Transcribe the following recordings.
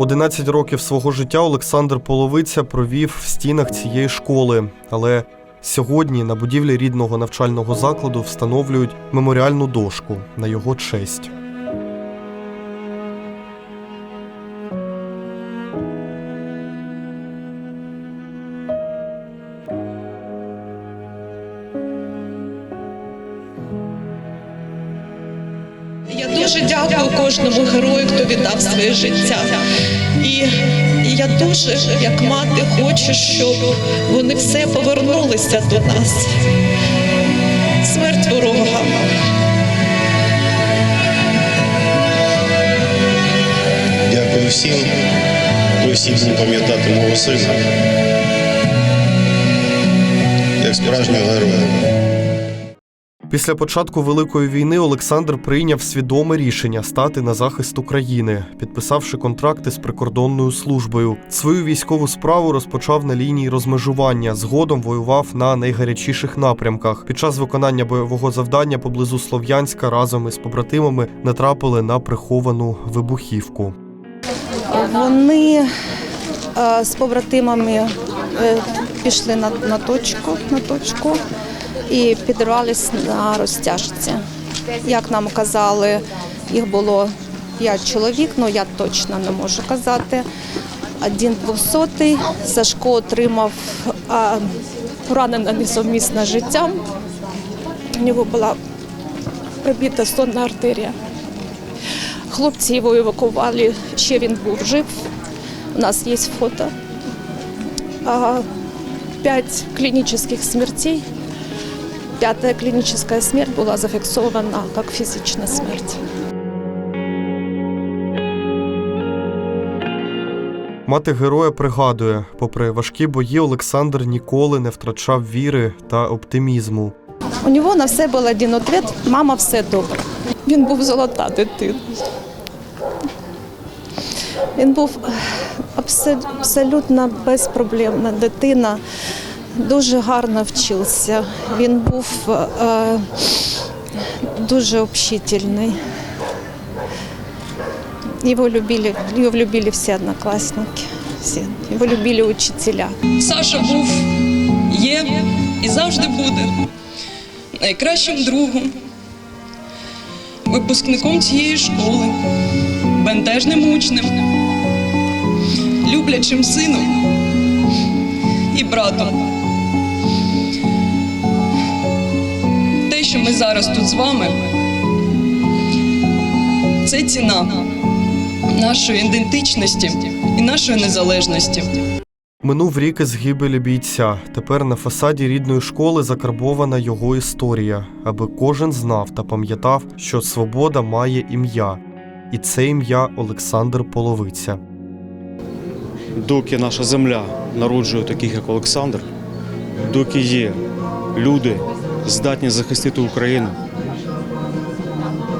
11 років свого життя Олександр Половиця провів в стінах цієї школи, але сьогодні на будівлі рідного навчального закладу встановлюють меморіальну дошку на його честь. Я дуже дякую кожному герою, хто віддав своє життя. І я дуже, як мати, хочу, щоб вони все повернулися до нас. Смерть ворога. Дякую всім. Ми всі пам'ятати мого сина як справжнього героя. Після початку Великої війни Олександр прийняв свідоме рішення стати на захист України, підписавши контракти з прикордонною службою. Свою військову справу розпочав на лінії розмежування. Згодом воював на найгарячіших напрямках. Під час виконання бойового завдання поблизу Слов'янська разом із побратимами натрапили на приховану вибухівку. Вони е, з побратимами е, пішли на, на точку, на точку і підривались на розтяжці. Як нам казали, їх було п'ять чоловік, ну я точно не можу казати. Один двохсотий Сашко отримав а, поранення несумісне з життям. У нього була пробита сонна артерія. Хлопці його евакували, ще він був жив. У нас є фото. А, П'ять клінічних смертей. П'ята клінічна смерть була зафіксована як фізична смерть. Мати героя пригадує, попри важкі бої, Олександр ніколи не втрачав віри та оптимізму. У нього на все був один відповідь – мама, все добре. Він був золота дитина. Він був абсолютно безпроблемна дитина, дуже гарно вчився. Він був е, дуже общительний. Його любили, його любили всі однокласники, всі. Його любили учителя. Саша був, є і завжди буде найкращим другом, випускником цієї школи, бентежним учнем, люблячим сином і братом. Зараз тут з вами, це ціна нашої ідентичності і нашої незалежності. Минув рік із гибелі бійця. Тепер на фасаді рідної школи закарбована його історія, аби кожен знав та пам'ятав, що свобода має ім'я, і це ім'я Олександр Половиця. доки наша земля народжує таких, як Олександр, доки є люди, здатні захистити Україну,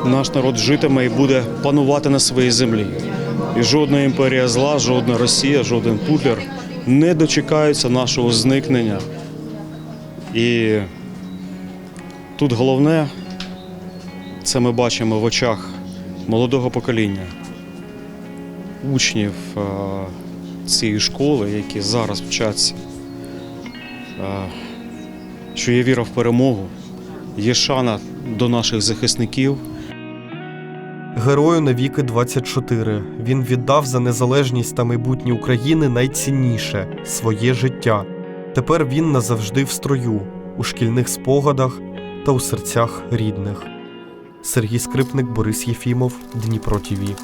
наш народ житиме і буде панувати на своїй землі. І жодна імперія зла, жодна Росія, жоден Путлер не дочекаються нашого зникнення. І тут головне, це ми бачимо в очах молодого покоління учнів е, цієї школи, які зараз вчаться, е, що є віра в перемогу, є шана до наших захисників. Герою навіки 24. Він віддав за незалежність та майбутнє України найцінніше своє життя. Тепер він назавжди в строю, у шкільних спогадах та у серцях рідних. Сергій Скрипник, Борис Єфімов, Дніпро ТІВІ.